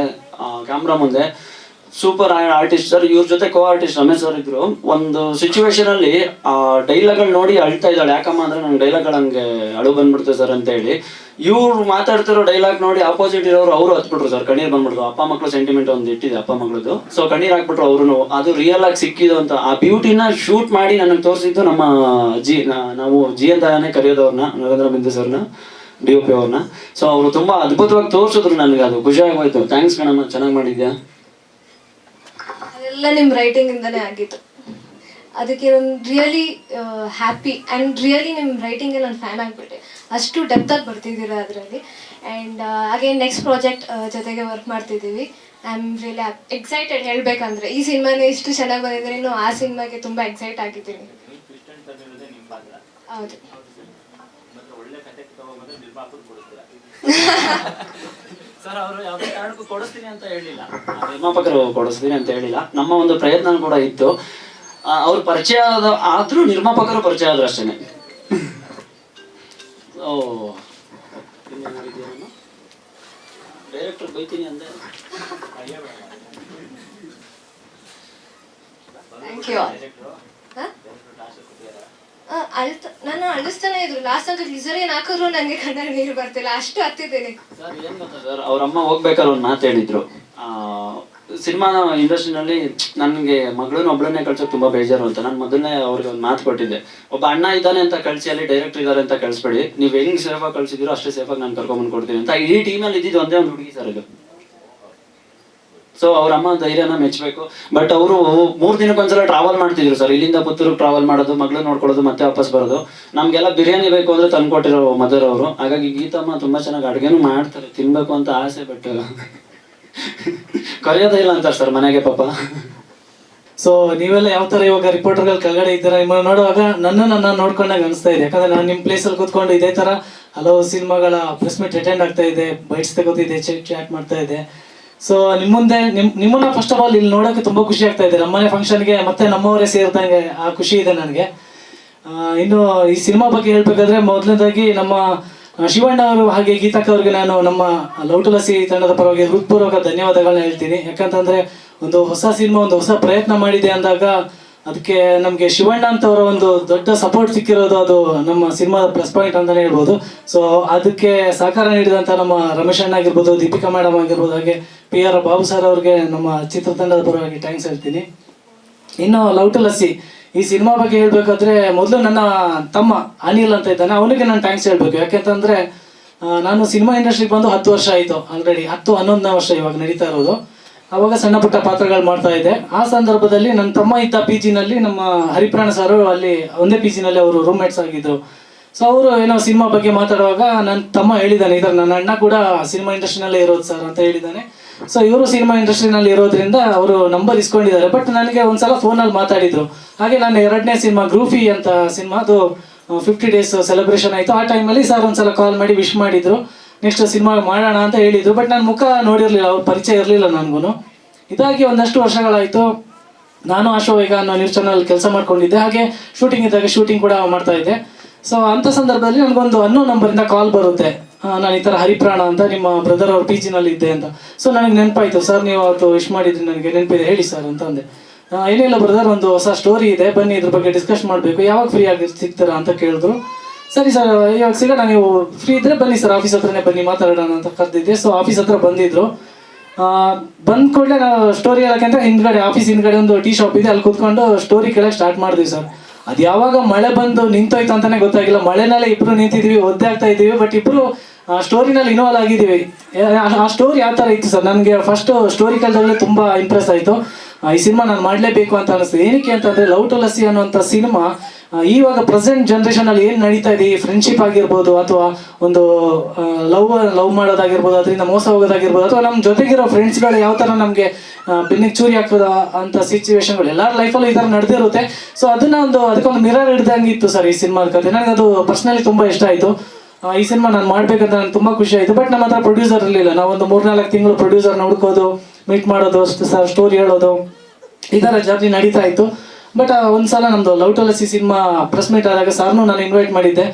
ಕ್ಯಾಮ್ರಾ ಮುಂದೆ ಸೂಪರ್ ಆರ್ಟಿಸ್ಟ್ ಸರ್ ಇವ್ರ ಜೊತೆ ಕೋ ಆರ್ಟಿಸ್ಟ್ ರಮೇಶ್ ಸರ್ ಇದ್ರು. ಒಂದು ಸಿಚುವೇಶನ್ ಅಲ್ಲಿ, ಆ ಡೈಲಾಗ್ಗಳು ನೋಡಿ ಅಳ್ತಾ ಇದ್ದಾಳೆ. ಯಾಕಮ್ಮ ಅಂದ್ರೆ ನಂಗೆ ಡೈಲಾಗ್ಗಳು ಹಂಗೆ ಅಳು ಬಂದ್ಬಿಡ್ತು ಸರ್ ಅಂತ ಹೇಳಿ ಇವ್ರು ಮಾತಾಡ್ತಿರೋ ಡೈಲಾಗ್ ನೋಡಿ ಆಪೋಸಿಟ್ ಇರೋರು ಅವರು ಹತ್ಬಿಟ್ರು ಸರ್ ಕಣ್ಣೀರ್ ಬಂದ್ಬಿಡ್ತು. ಅಪ್ಪ ಮಕ್ಳು ಸೆಂಟಿಮೆಂಟ್ ಒಂದು ಇಟ್ಟಿದೆ ಅಪ್ಪ ಮಗಳದು. ಸೊ ಕಣ್ಣೀರ್ ಹಾಕ್ಬಿಟ್ರು ಅವ್ರು ಅದು ರಿಯಲ್ ಆಗಿ ಸಿಕ್ಕಿದು ಅಂತ. ಆ ಬ್ಯೂಟಿನ ಶೂಟ್ ಮಾಡಿ ನನಗೆ ತೋರಿಸಿದ್ದು ನಮ್ಮ ಜಿ ನಾವು ಜಿ ಅಂತಾನೆ ಕರೆಯೋದವ್ರನ್ನ ನರೇಂದ್ರ ಬಿಂದು ಸರ್ನ, ಡಿ ಒ ಪಿ ಅವ್ರನ್ನ ಸೊ ಅವರು ತುಂಬಾ ಅದ್ಭುತವಾಗಿ ತೋರಿಸಿದ್ರು ನನಗೆ ಅದು. ಖುಷಿಯಾಗಿ ಹೋಯ್ತು. ಥ್ಯಾಂಕ್ಸ್ ಕಣಮ್ಮ. ಚೆನ್ನಾಗಿ ಮಾಡಿದ್ಯಾ? ಅದೆಲ್ಲ ನಿಮ್ಮ ರೈಟಿಂಗಿಂದನೇ ಆಗಿತ್ತು. ಅದಕ್ಕೆ ನಾನು ರಿಯಲಿ ಹ್ಯಾಪಿ ಆ್ಯಂಡ್ ರಿಯಲಿ ನಿಮ್ಮ ರೈಟಿಂಗೇ ನಾನು ಫ್ಯಾನ್ ಆಗಿಬಿಟ್ಟೆ. ಅಷ್ಟು ಡೆಪ್ತಾಗಿ ಬರ್ತಿದ್ದೀರ ಅದರಲ್ಲಿ. ಆ್ಯಂಡ್ ಹಾಗೆ ನೆಕ್ಸ್ಟ್ ಪ್ರಾಜೆಕ್ಟ್ ಜೊತೆಗೆ ವರ್ಕ್ ಮಾಡ್ತಿದ್ದೀವಿ. ಐ ಆಮ್ ರಿಯಲಿ ಎಕ್ಸೈಟೆಡ್ ಹೇಳಬೇಕಂದ್ರೆ. ಈ ಸಿನಿಮಾನೇ ಇಷ್ಟು ಚೆನ್ನಾಗಿ ಬಂದಿದ್ರೆ ಇನ್ನು ಆ ಸಿನಿಮಾಗೆ ತುಂಬ ಎಕ್ಸೈಟ್ ಆಗಿದ್ದೀನಿ. ಹೌದು. [laughs] ಸರ್ ಅವರು ಯಾವುದೇ ಕಾರಣಕ್ಕೂ ಕೊಡಿಸ್ತೀನಿ ಅಂತ ಹೇಳಿಲ್ಲ. ನಿರ್ಮಾಪಕರು ಕೊಡಿಸ್ತೀನಿ ಅಂತ ಹೇಳಿಲ್ಲ. ನಮ್ಮ ಒಂದು ಪ್ರಯತ್ನ ಕೂಡ ಇತ್ತು. ಅವ್ರು ಪರಿಚಯ ಆದ ಆದ್ರೂ ನಿರ್ಮಾಪಕರು ಪರಿಚಯ ಆದ್ರು ಅಷ್ಟೇನೆ. ಓ ಡೈರೆಕ್ಟರ್ ಬೈತೀನಿ ಅಂದೆ. ಥ್ಯಾಂಕ್ ಯು ಅಳ್ತ ನಾನು ಅಳಿಸ್ತಾನೆ ಇದ್ರು. ಲಾಸ್ಟ್ ಅಂತ ಏನ್ ಹಾಕಿದ್ರು ನನಗೆ ಕಣ್ಣಲ್ಲಿ ನೀರು ಬರ್ತಿಲ್ಲ. ಅಷ್ಟು ಹತ್ತಿದ್ದೇನೆ. ಸರ್ ಏನ್ ಗೊತ್ತಾ ಸರ್ ಅವ್ರ ಅಮ್ಮ ಹೋಗ್ಬೇಕಾದ್ರೆ ಒಂದು ಮಾತು ಹೇಳಿದ್ರು. ಸಿನಿಮಾ ಇಂಡಸ್ಟ್ರಿನಲ್ಲಿ ನನಗೆ ಮಗಳನ್ನ ಒಬ್ಳನ್ನೇ ಕಳ್ಸೋಕೆ ತುಂಬಾ ಬೇಜಾರು ಅಂತ. ನಾನು ಮೊದಲನೇ ಅವ್ರಿಗೆ ಒಂದು ಮಾತು ಕೊಟ್ಟಿದ್ದೆ. ಒಬ್ಬ ಅಣ್ಣ ಇದ್ದಾನೆ ಅಂತ ಕಳಿಸಿ, ಅಲ್ಲಿ ಡೈರೆಕ್ಟರ್ ಇದ್ದಾರೆ ಅಂತ ಕಳಿಸ್ಬೇಡಿ. ನೀವು ಹೆಂಗ್ ಸೇಫಾಗಿ ಕಳ್ಸಿದಿರೋ ಅಷ್ಟೇ ಸೇಫಾಗಿ ನಾನು ಕರ್ಕೊಂಬಂದು ಕೊಡ್ತೀನಿ ಅಂತ. ಇಡೀ ಟೀಮಲ್ಲಿ ಇದ್ದಿದ್ದು ಒಂದೇ ಒಂದು ಹುಡುಗಿ ಸರ್ ಇದು. ಸೊ ಅವ್ರ ಅಮ್ಮ ಧೈರ್ಯನ ಮೆಚ್ಚಬೇಕು ಬಟ್ ಅವರು ಮೂರು ದಿನಕ್ಕೊಂದ್ಸಲ ಟ್ರಾವೆಲ್ ಮಾಡ್ತಿದ್ರು ಸರ್ ಇಲ್ಲಿಂದ ಪುತ್ತೂರಿಗೆ ಟ್ರಾವೆಲ್ ಮಾಡೋದು, ಮಗಳು ನೋಡ್ಕೊಳ್ಳೋದು, ಮತ್ತೆ ವಾಪಸ್ ಬರೋದು. ನಮಗೆಲ್ಲ ಬಿರಿಯಾನಿ ಬೇಕು ಅಂದ್ರೆ ತಂದ್ಕೊಟ್ಟಿರೋ ಮದರ್ ಅವರು. ಹಾಗಾಗಿ ಗೀತಮ್ಮ ತುಂಬಾ ಚೆನ್ನಾಗಿ ಅಡುಗೆನೂ ಮಾಡ್ತಾರೆ. ತಿನ್ಬೇಕು ಅಂತ ಆಸೆ ಬಟ್ ಕರೆಯೋದೇ ಇಲ್ಲ ಅಂತಾರೆ ಸರ್ ಮನೆಗೆ ಪಾಪ. ಸೊ ನೀವೆಲ್ಲ ಯಾವ ತರ ಇವಾಗ ರಿಪೋರ್ಟರ್ಗಳು ಕೆಳಗಡೆ ಇದ್ದೀರಾ? ಇವಾಗ ನೋಡುವಾಗ ನನ್ನ ನನ್ನ ನೋಡ್ಕೊಂಡಾಗ ಅನಿಸ್ತಾ ಇದೆ. ಯಾಕಂದ್ರೆ ನಾನು ನಿಮ್ಮ ಪ್ಲೇಸಲ್ಲಿ ಕೂತ್ಕೊಂಡು ಇದೇ ತರ ಹಲವು ಸಿನಿಮಾಗಳ ಪ್ರೆಸ್ ಮೀಟ್ ಅಟೆಂಡ್ ಆಗ್ತಾ ಇದೆ ಬೈಟ್ಸ್ ತಗೋತಿದ್ದೆ ಚಾಟ್ ಮಾಡ್ತಾ ಇದೆ. ಸೊ ನಿಮ್ಮ ಮುಂದೆ, ನಿಮ್, ನಿಮ್ಮನ್ನ ಫಸ್ಟ್ ಆಫ್ ಆಲ್ ಇಲ್ಲಿ ನೋಡೋಕೆ ತುಂಬಾ ಖುಷಿ ಆಗ್ತಾ ಇದೆ. ನಮ್ಮನೆ ಫಂಕ್ಷನ್ಗೆ ಮತ್ತೆ ನಮ್ಮವರೇ ಸೇರಿದಂಗೆ ಆ ಖುಷಿ ಇದೆ ನನಗೆ. ಇನ್ನು ಈ ಸಿನಿಮಾ ಬಗ್ಗೆ ಹೇಳ್ಬೇಕಾದ್ರೆ ಮೊದಲನೇದಾಗಿ ನಮ್ಮ ಶಿವಣ್ಣ ಅವರು ಹಾಗೆ ಗೀತಕ್ಕ ಅವ್ರಿಗೆ ನಾನು ನಮ್ಮ ಲವ್ ಟು ಲಸಿ ತಂಡದ ಪರವಾಗಿ ಹೃತ್ಪೂರ್ವಕ ಧನ್ಯವಾದಗಳನ್ನ ಹೇಳ್ತೀನಿ. ಯಾಕಂತಂದ್ರೆ ಒಂದು ಹೊಸ ಸಿನಿಮಾ, ಒಂದು ಹೊಸ ಪ್ರಯತ್ನ ಮಾಡಿದೆ ಅಂದಾಗ ಅದಕ್ಕೆ ನಮಗೆ ಶಿವಣ್ಣ ಅಂತವರ ಒಂದು ದೊಡ್ಡ ಸಪೋರ್ಟ್ ಸಿಕ್ಕಿರೋದು ಅದು ನಮ್ಮ ಸಿನಿಮಾದ ಪ್ಲಸ್ ಪಾಯಿಂಟ್ ಅಂತಾನೆ ಹೇಳ್ಬೋದು. ಸೊ ಅದಕ್ಕೆ ಸಹಕಾರ ನೀಡಿದಂಥ ನಮ್ಮ ರಮೇಶ್ ಅಣ್ಣ ಆಗಿರ್ಬೋದು, ದೀಪಿಕಾ ಮೇಡಮ್ ಆಗಿರ್ಬೋದು, ಹಾಗೆ ಪಿ ಆರ್ ಬಾಬು ಸರ್ ಅವ್ರಿಗೆ ನಮ್ಮ ಚಿತ್ರತಂಡದ ಪರವಾಗಿ ಥ್ಯಾಂಕ್ಸ್ ಹೇಳ್ತೀನಿ. ಇನ್ನು ಲವ್ ಟು ಲಸ್ಸಿ. ಈ ಸಿನಿಮಾ ಬಗ್ಗೆ ಹೇಳ್ಬೇಕಾದ್ರೆ ಮೊದಲು ನನ್ನ ತಮ್ಮ ಅನಿಲ್ ಅಂತ ಇದ್ದಾನೆ, ಅವನಿಗೆ ನಾನು ಥ್ಯಾಂಕ್ಸ್ ಹೇಳ್ಬೇಕು. ಯಾಕೆಂತಂದ್ರೆ ನಾನು ಸಿನಿಮಾ ಇಂಡಸ್ಟ್ರಿಗೆ ಬಂದು ಹತ್ತು ವರ್ಷ ಆಯಿತು ಆಲ್ರೆಡಿ ಹತ್ತು ಹನ್ನೊಂದನೇ ವರ್ಷ ಇವಾಗ ನಡೀತಾ ಇರೋದು. ಅವಾಗ ಸಣ್ಣ ಪುಟ್ಟ ಪಾತ್ರಗಳು ಮಾಡ್ತಾ ಇದ್ದೆ. ಆ ಸಂದರ್ಭದಲ್ಲಿ ನನ್ನ ತಮ್ಮ ಇದ್ದ ಪಿ ಜಿನಲ್ಲಿ ನಮ್ಮ ಹರಿಪ್ರಾಣ ಸರ್ ಅಲ್ಲಿ ಒಂದೇ ಪಿ ಜಿನಲ್ಲಿ ಅವರು ರೂಮ್ಮೇಟ್ಸ್ ಆಗಿದ್ರು. ಸೊ ಅವರು ಏನೋ ಸಿನಿಮಾ ಬಗ್ಗೆ ಮಾತಾಡುವಾಗ ನನ್ನ ತಮ್ಮ ಹೇಳಿದ್ದಾನೆ ಇದರ ನನ್ನ ಅಣ್ಣ ಕೂಡ ಸಿನಿಮಾ ಇಂಡಸ್ಟ್ರಿನಲ್ಲೇ ಇರೋದು ಸರ್ ಅಂತ ಹೇಳಿದ್ದಾನೆ ಸೊ ಇವರು ಸಿನಿಮಾ ಇಂಡಸ್ಟ್ರಿನಲ್ಲಿ ಇರೋದ್ರಿಂದ ಅವರು ನಂಬರ್ ಇಸ್ಕೊಂಡಿದ್ದಾರೆ. ಬಟ್ ನನಗೆ ಒಂದ್ಸಲ ಫೋನಲ್ಲಿ ಮಾತಾಡಿದ್ರು. ಹಾಗೆ ನಾನು ಎರಡನೇ ಸಿನಿಮಾ ಗ್ರೂಫಿ ಅಂತ ಸಿನಿಮಾ, ಅದು ಫಿಫ್ಟಿ ಡೇಸ್ ಸೆಲೆಬ್ರೇಷನ್ ಆಯಿತು. ಆ ಟೈಮಲ್ಲಿ ಸರ್ ಒಂದ್ಸಲ ಕಾಲ್ ಮಾಡಿ ವಿಶ್ ಮಾಡಿದ್ರು. ನೆಕ್ಸ್ಟ್ ಸಿನಿಮಾ ಮಾಡೋಣ ಅಂತ ಹೇಳಿದ್ರು ಬಟ್ ನಾನು ಮುಖ ನೋಡಿರಲಿಲ್ಲ, ಅವ್ರ ಪರಿಚಯ ಇರಲಿಲ್ಲ ನನಗೂ ಇದಾಗಿ ಒಂದಷ್ಟು ವರ್ಷಗಳಾಯಿತು. ನಾನು ಆಶೋವೇಗ ಅನ್ನೋ ನ್ಯೂಸ್ ಚಾನಲ್ ಕೆಲಸ ಮಾಡ್ಕೊಂಡಿದ್ದೆ. ಹಾಗೆ ಶೂಟಿಂಗ್ ಇದ್ದಾಗ ಶೂಟಿಂಗ್ ಕೂಡ ಮಾಡ್ತಾ ಇದ್ದೆ. ಸೊ ಅಂಥ ಸಂದರ್ಭದಲ್ಲಿ ನನಗೊಂದು ಅನ್ನೋ ನಂಬರಿಂದ ಕಾಲ್ ಬರುತ್ತೆ. ನಾನು ಈ ಥರ ಹರಿಪ್ರಾಣ ಅಂತ ನಿಮ್ಮ ಬ್ರದರ್ ಅವ್ರ ಪಿ ಜಿನಲ್ಲಿ ಇದ್ದೆ ಅಂತ. ಸೊ ನನಗೆ ನೆನಪಾಯ್ತು, ಸರ್, ನೀವು ಅವತ್ತು ವಿಶ್ ಮಾಡಿದ್ರಿ ನನಗೆ ನೆನಪಿದೆ, ಹೇಳಿ ಸರ್ ಅಂತ ಅಂದೆ. ಏನಿಲ್ಲ ಬ್ರದರ್ ಒಂದು ಹೊಸ ಸ್ಟೋರಿ ಇದೆ. ಬನ್ನಿ, ಇದ್ರ ಬಗ್ಗೆ ಡಿಸ್ಕಸ್ ಮಾಡಬೇಕು. ಯಾವಾಗ ಫ್ರೀ ಆಗಿ ಸಿಗ್ತೀರಾ ಅಂತ ಕೇಳಿದ್ರು. ಸರಿ ಸರ್, ಇವಾಗ ಸಿಗೋಣ, ನೀವು ಫ್ರೀ ಇದ್ರೆ ಬನ್ನಿ ಸರ್ ಆಫೀಸ್ ಹತ್ರನೇ ಬನ್ನಿ, ಮಾತಾಡೋಣ ಅಂತ ಕರೆದಿದ್ದೆ. ಸೊ ಆಫೀಸ್ ಹತ್ರ ಬಂದಿದ್ರು. ಬಂದ ಕೂಡಲೇ ನಾವು ಸ್ಟೋರಿ ಹೇಳಕ್ಕಂತ ಹಿಂದ್ಗಡೆ ಆಫೀಸ್ ಹಿಂದ್ಗಡೆ ಒಂದು ಟೀ ಶಾಪ್ ಇದೆ, ಅಲ್ಲಿ ಕೂತ್ಕೊಂಡು ಸ್ಟೋರಿ ಕೇಳಕ್ ಸ್ಟಾರ್ಟ್ ಮಾಡಿದ್ವಿ ಸರ್. ಅದು ಯಾವಾಗ ಮಳೆ ಬಂದು ನಿಂತೋಯ್ತು ಅಂತಾನೆ ಗೊತ್ತಾಗಿಲ್ಲ. ಮಳೆನಲ್ಲೇ ಇಬ್ರು ನಿಂತಿದ್ದೀವಿ, ಒದ್ದೆ ಆಗ್ತಾ ಇದ್ದೀವಿ ಬಟ್ ಇಬ್ರು ಸ್ಟೋರಿನಲ್ಲಿ ಇನ್ವಾಲ್ವ್ ಆಗಿದ್ದೀವಿ. ಆ- ಸ್ಟೋರಿ ಯಾವ ಥರ ಇತ್ತು ಸರ್? ನನಗೆ ಫಸ್ಟ್ ಸ್ಟೋರಿ ಕೇಳಿದಾಗಲೇ ತುಂಬ ಇಂಪ್ರೆಸ್ ಆಯಿತು. ಈ ಸಿನಿಮಾ ನಾನು ಮಾಡಲೇಬೇಕು ಅಂತ ಅನಿಸ್ತದೆ ಏನಕ್ಕೆ ಅಂತಂದರೆ ಲವ್ ಟು ಲಸಿ ಅನ್ನುವಂಥ ಸಿನಿಮಾ ಇವಾಗ ಪ್ರೆಸೆಂಟ್ ಜನ್ರೇಷನಲ್ಲಿ ಏನು ನಡೀತಾ ಇದೆ ಫ್ರೆಂಡ್ಶಿಪ್ ಆಗಿರ್ಬೋದು ಅಥವಾ ಒಂದು ಲವ್ ಲವ್ ಮಾಡೋದಾಗಿರ್ಬೋದು, ಅದರಿಂದ ಮೋಸ ಹೋಗೋದಾಗಿರ್ಬೋದು, ಅಥವಾ ನಮ್ಮ ಜೊತೆಗಿರೋ ಫ್ರೆಂಡ್ಸ್ಗಳು ಯಾವ ಥರ ನಮಗೆ ಬೆನ್ನಿಗೆ ಚೂರಿ ಹಾಕೋದ ಅಂತ ಸಿಚುವೇಶನ್ಗಳು ಎಲ್ಲರ ಲೈಫಲ್ಲೂ ಈ ಥರ ನಡೆದಿರುತ್ತೆ. ಸೊ ಅದನ್ನ ಒಂದು, ಅದಕ್ಕೊಂದು ಮಿರರ್ ಹಿಡ್ದಂಗೆ ಇತ್ತು ಸರ್ ಈ ಸಿನಿಮಾದ ಕತೆ ನನಗೆ ಅದು ಪರ್ಸ್ನಲಿ ತುಂಬ ಇಷ್ಟ ಆಯಿತು. ಈ ಸಿನಿಮಾ ನಾನು ಮಾಡ್ಬೇಕಂತ ನನಗೆ ತುಂಬ ಖುಷಿ ಆಯಿತು. ಬಟ್ ನಮ್ಮ ಹತ್ರ ಪ್ರೊಡ್ಯೂಸರ್ ಇರಲಿಲ್ಲ. ನಾವು ಒಂದು ಮೂರ್ನಾಲ್ಕು ತಿಂಗಳು ಪ್ರೊಡ್ಯೂಸರ್ನ ಹುಡ್ಕೋದು ಮೀಟ್ ಮಾಡೋದು ಸರ್ ಸ್ಟೋರಿ ಹೇಳೋದು. ಈ ಥರ ಜರ್ನಿ ನಡೀತಾ ಇತ್ತು. ಬಟ್ ಒಂದ್ಸಲ ನಮ್ದು love Tulasi cinema press meet ಆದಾಗ ಸಾರ್ನು ನಾನು ಇನ್ವೈಟ್ ಮಾಡಿದ್ದೆ.